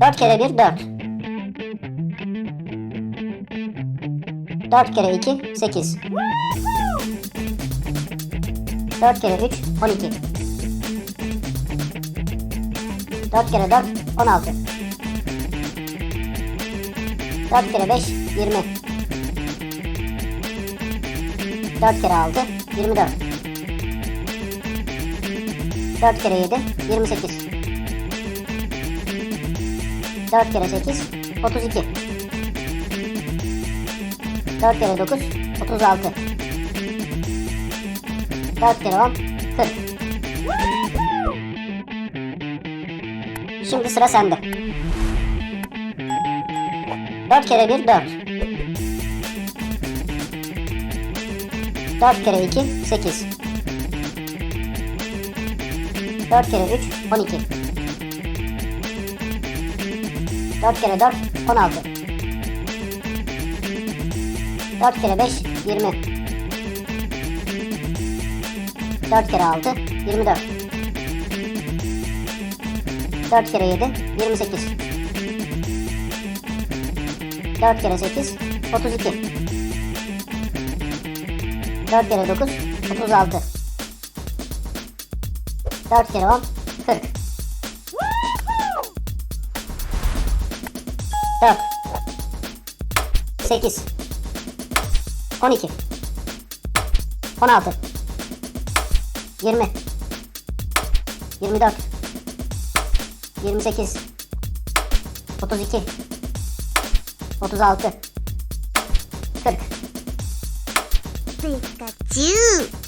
4 kere 1 4. 4 kere 2 8. 4 kere 3 12. 4 kere 4 16. 4 kere 5 20. 4 kere 6 24. 4 kere 7 28. 4 kere 8 32. 4 kere 9 36. 4 kere 10 40. Şimdi sıra sende. 4 kere 1 4. 4 kere 2 8. 4 kere 3 12. 4 kere 4 16. 4 kere 5 20. 4 kere 6 24. 4 kere 7 28. 4 kere 8 32. 4 kere 9 36. 4 kere 10 40. 4 8 12 16 20 24 28 32 36 40 Pikachu.